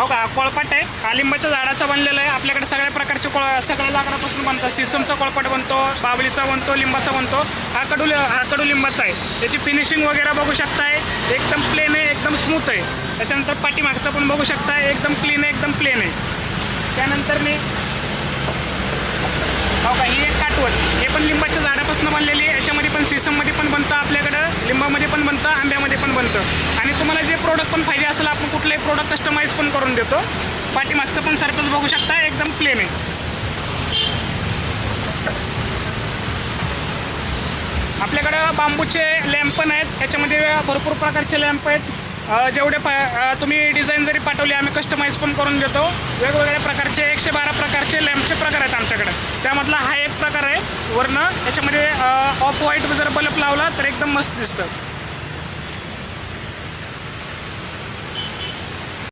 हो का? कोळपाट आहे. कालिंबाच्या झाडाचा बनलेलं आहे. आपल्याकडे सगळ्या प्रकारचे कोळ सगळ्या लाकडापासून बनतात सिसमचा कोळपाट बनतो बाबलीचा बनतो लिंबाचा बनतो. हा कडू हा कडू लिंबाचा आहे. त्याची फिनिशिंग वगैरे बघू शकताय. एकदम प्लेन आहे एकदम स्मूथ आहे. त्याच्यानंतर पाठीमागचा पण बघू शकताय. एकदम क्लीन आहे एकदम प्लेन आहे. त्यानंतर मी हो का? ही एक काटवट. हे पण लिंबाच्या झाडापासून बनलेली आहे. याच्यामध्ये पण सिसममध्ये पण बनतं आपल्याकडं. लिंबामध्ये पण बनतं आंब्यामध्ये पण बनतं. आणि तुम्हाला जे प्रोडक्ट पण पाहिजे असेल आपण कुठलंही प्रोडक्ट कस्टमाइज पण करून देतो. पाठीमागचं पण सर्कल बघू शकता एकदम प्लेन आहे. आपल्याकडं बांबूचे लॅम्प पण आहेत त्याच्यामध्ये भरपूर प्रकारचे लॅम्प आहेत. जेवढे पा तुम्ही डिझाईन जरी पाठवली आम्ही कस्टमाइज पण करून देतो. वेगवेगळ्या प्रकारचे एकशे बारा प्रकारचे लॅम्पचे प्रकार आहेत आमच्याकडे. त्यामधला हा एक प्रकार आहे. वरनं याच्यामध्ये ऑफ व्हाईट जर बल्ब लावला तर एकदम मस्त दिसतं.